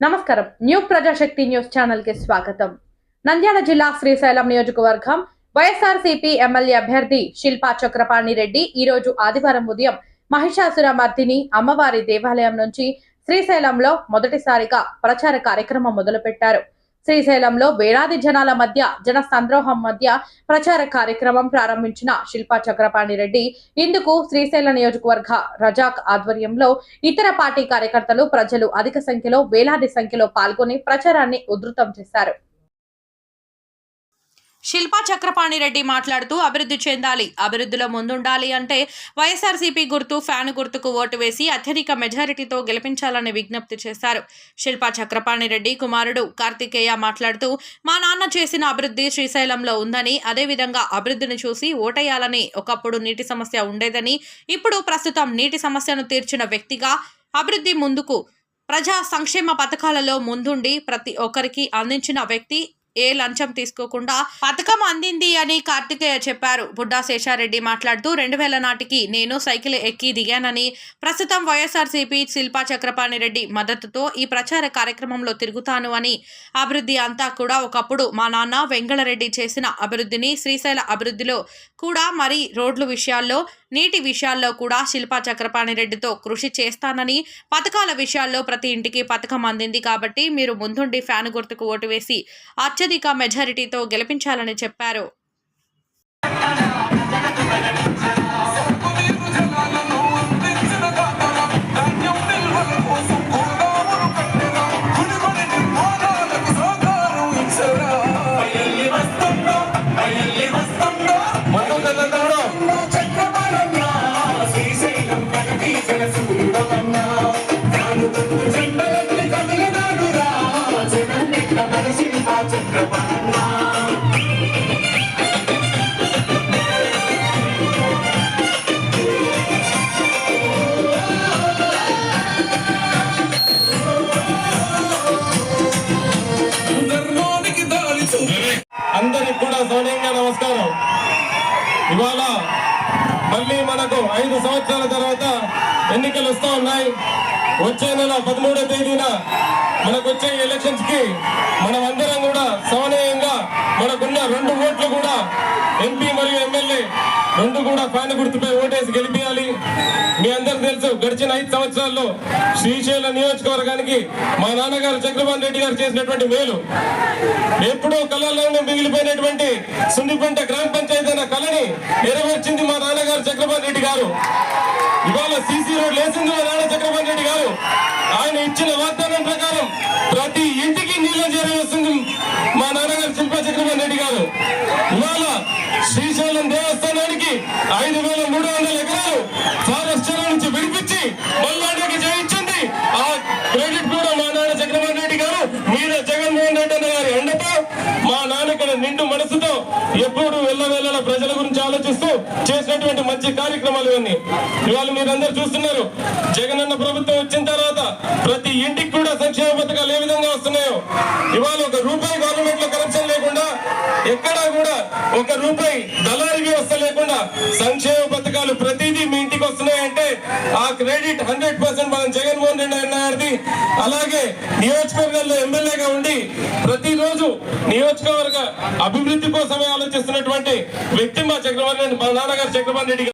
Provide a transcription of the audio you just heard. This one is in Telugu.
నమస్కారం. న్యూ ప్రజాశక్తి న్యూస్ ఛానల్కి స్వాగతం. నంద్యాల జిల్లా శ్రీశైలం నియోజకవర్గం వైఎస్ఆర్సీపీ ఎమ్మెల్యే అభ్యర్థి శిల్పా చక్రపాణి రెడ్డి ఈ రోజు ఆదివారం ఉదయం మహిషాసుర మర్దిని అమ్మవారి దేవాలయం నుంచి శ్రీశైలంలో మొదటిసారిగా ప్రచార కార్యక్రమం మొదలుపెట్టారు. శ్రీశైలంలో వేలాది జనాల మధ్య జన సంద్రోహం మధ్య ప్రచార కార్యక్రమం ప్రారంభించిన శిల్పా చక్రపాణి రెడ్డి ఇందుకు శ్రీశైల నియోజకవర్గ రజాక్ ఆధ్వర్యంలో ఇతర పార్టీ కార్యకర్తలు ప్రజలు అధిక సంఖ్యలో వేలాది సంఖ్యలో పాల్గొని ప్రచారాన్ని ఉధృతం చేశారు. శిల్పా చక్రపాణి రెడ్డి మాట్లాడుతూ అభివృద్ధి చెందాలి అభివృద్ధిలో ముందుండాలి అంటే వైఎస్ఆర్సీపీ గుర్తు ఫ్యాన్ గుర్తుకు ఓటు వేసి అత్యధిక మెజారిటీతో గెలిపించాలని విజ్ఞప్తి చేశారు. శిల్పా చక్రపాణి రెడ్డి కుమారుడు కార్తికేయ మాట్లాడుతూ మా నాన్న చేసిన అభివృద్ధి శ్రీశైలంలో ఉందని అదేవిధంగా అభివృద్ధిని చూసి ఓటేయాలని ఒకప్పుడు నీటి సమస్య ఉండేదని ఇప్పుడు ప్రస్తుతం నీటి సమస్యను తీర్చిన వ్యక్తిగా అభివృద్ధి ముందుకు ప్రజా సంక్షేమ పథకాలలో ముందుండి ప్రతి ఒక్కరికి అందించిన వ్యక్తి ఏ లంచం తీసుకోకుండా పథకం అందింది అని కార్తికేయ చెప్పారు. బుడ్డా శేషారెడ్డి మాట్లాడుతూ రెండు వేల నాటికి నేను సైకిల్ ఎక్కి దిగానని ప్రస్తుతం వైఎస్ఆర్సీపీ శిల్పా చక్రపాణి రెడ్డి మద్దతుతో ఈ ప్రచార కార్యక్రమంలో తిరుగుతాను అని అభివృద్ధి అంతా కూడా ఒకప్పుడు మా నాన్న వెంగళరెడ్డి చేసిన అభివృద్ధిని శ్రీశైల అభివృద్ధిలో కూడా మరి రోడ్లు విషయాల్లో నీటి విషయాల్లో కూడా శిల్పా చక్రపాణి రెడ్డితో కృషి చేస్తానని పథకాల విషయాల్లో ప్రతి ఇంటికి పథకం అందింది కాబట్టి మీరు ముందుండి ఫ్యాన్ గుర్తుకు ఓటు వేసి అత్యధిక మెజారిటీతో గెలిపించాలని చెప్పారు. మనిషిని అందరికి కూడా సౌనీయంగా నమస్కారం. ఇవాళ మళ్ళీ మనకు ఐదు సంవత్సరాల తర్వాత ఎన్నికలు వస్తూ ఉన్నాయి. వచ్చే నెల పదమూడో తేదీన మనకు వచ్చే ఎలక్షన్స్కి మనం అందరం కూడా సమన్వయంగా మనకున్న రెండు ఓట్లు కూడా ఎంపీ మరియు ఎమ్మెల్యే రెండు కూడా ఫ్యాన్ గుర్తుపై ఓటేసి గెలిపించాలి మీ అందరికి తెలుసు గడిచిన ఐదు సంవత్సరాల్లో శ్రీశైలం నియోజకవర్గానికి మా నాన్నగారు చక్రపాణి రెడ్డి గారు చేసినటువంటి మేలు ఎప్పుడో కళల్లోనే మిగిలిపోయినటువంటి సుండిపంట గ్రామ పంచాయతీ అన్న కళని నెరవేర్చింది మా నాన్నగారు చక్రపాణి రెడ్డి గారు. ఇవాళ సీసీ రోడ్ లేసింది మా నాన్న చక్రపాణి రెడ్డి గారు. ఆయన ఇచ్చిన వాగ్దానం ప్రకారం ప్రతి ఇంటికి నీళ్ళ చేరవేస్తుంది మా నాన్నగారు శిల్పా చక్రపాణి రెడ్డి గారు. ఇవాళ శ్రీశైలం దేవస్థానానికి ఐదు వేల మూడు వందల ఎకరాలు ఫారెస్ట్ చెరువు నుంచి విడిపించి మల్లాడికి చేయించింది. ఆ క్రెడిట్ కూడా మా నాన్న చక్రపాణి రెడ్డి గారు. మీద జగన్మోహన్ రెడ్డి అన్న గారి ఎండతో మా నాన్న నిండు మనసుతో ఎప్పుడు ఆలోచిస్తూ చేసినటువంటి మంచి కార్యక్రమాలు ఇవన్నీ. ఇవాళ మీరందరూ చూస్తున్నారు జగన్ అన్న ప్రభుత్వం వచ్చిన తర్వాత ప్రతి ఇంటికి కూడా సంక్షేమ పథకాలు ఏ విధంగా వస్తున్నాయో. ఇవాళ ఒక రూపాయి గవర్నమెంట్లో కరప్షన్ లేకుండా ఎక్కడా కూడా ఒక రూపాయి దళారి వ్యవస్థ లేకుండా సంక్షేమ పథకాలు ప్రతిదీ మీ ఇంటికి వస్తున్నాయంటే ఆ క్రెడిట్ హండ్రెడ్ పర్సెంట్ మనం జగన్మోహన్ రెడ్డి అన్న గారిది అలాగే నియోజకవర్గాల్లో ఎమ్మెల్యేగా ఉండి ప్రతిరోజు నియోజకవర్గ అభివృద్ధి కోసమే ఆలోచిస్తున్నటువంటి వ్యక్తి మా చక్రవర్తి రెడ్డి మా నాన్నగారు చక్రవర్తి రెడ్డి